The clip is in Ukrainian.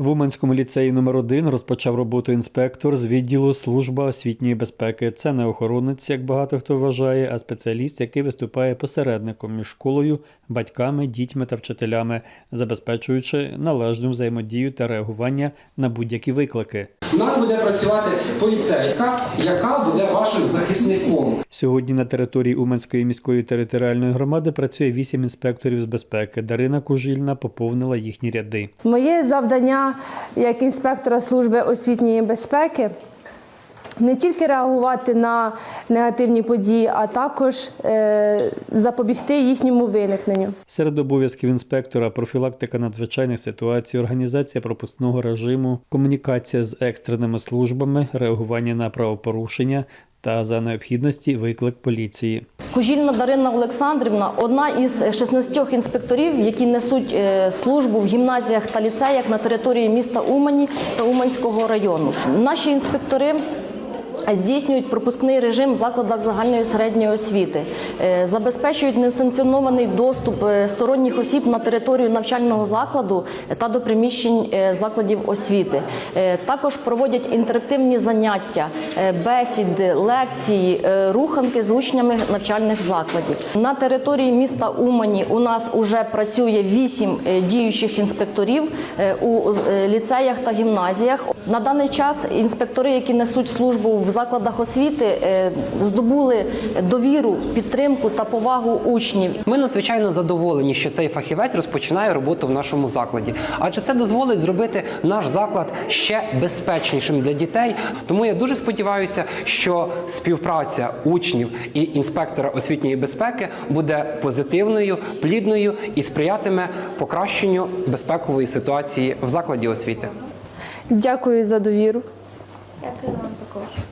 В Уманському ліцеї номер 1 розпочав роботу інспектор з відділу служба освітньої безпеки. Це не охоронець, як багато хто вважає, а спеціаліст, який виступає посередником між школою, батьками, дітьми та вчителями, забезпечуючи належну взаємодію та реагування на будь-які виклики. У нас буде працювати поліцейська, яка захисником. Сьогодні на території Уманської міської територіальної громади працює вісім інспекторів з безпеки. Дарина Кужільна поповнила їхні ряди. Моє завдання як інспектора служби освітньої безпеки не тільки реагувати на негативні події, а також е, запобігти їхньому виникненню. Серед обов'язків інспектора профілактика надзвичайних ситуацій, організація пропускного режиму, комунікація з екстреними службами, реагування на правопорушення та за необхідності виклик поліції. Кужільна Дарина Олександрівна одна із 16 інспекторів, які несуть е, службу в гімназіях та ліцеях на території міста Умані та Уманського району. Наші інспектори. Здійснюють пропускний режим в закладах загальної середньої освіти, е, забезпечують несанкціонований доступ е, сторонніх осіб на територію навчального закладу та до приміщень е, закладів освіти. Е, Також проводять інтерактивні заняття, е, бесіди, лекції, е, руханки з учнями навчальних закладів. На території міста Умані у нас вже працює вісім е, діючих інспекторів е, у е, ліцеях та гімназіях. На даний час інспектори, які несуть службу в закладах освіти, е, здобули довіру, підтримку та повагу учнів. Ми надзвичайно задоволені, що цей фахівець розпочинає роботу в нашому закладі, адже це дозволить зробити наш заклад ще безпечнішим для дітей. Тому я дуже сподіваюся, що співпраця учнів і інспектора освітньої безпеки буде позитивною, плідною і сприятиме покращенню безпекової ситуації в закладі освіти. Дякую за довіру. Дякую вам також.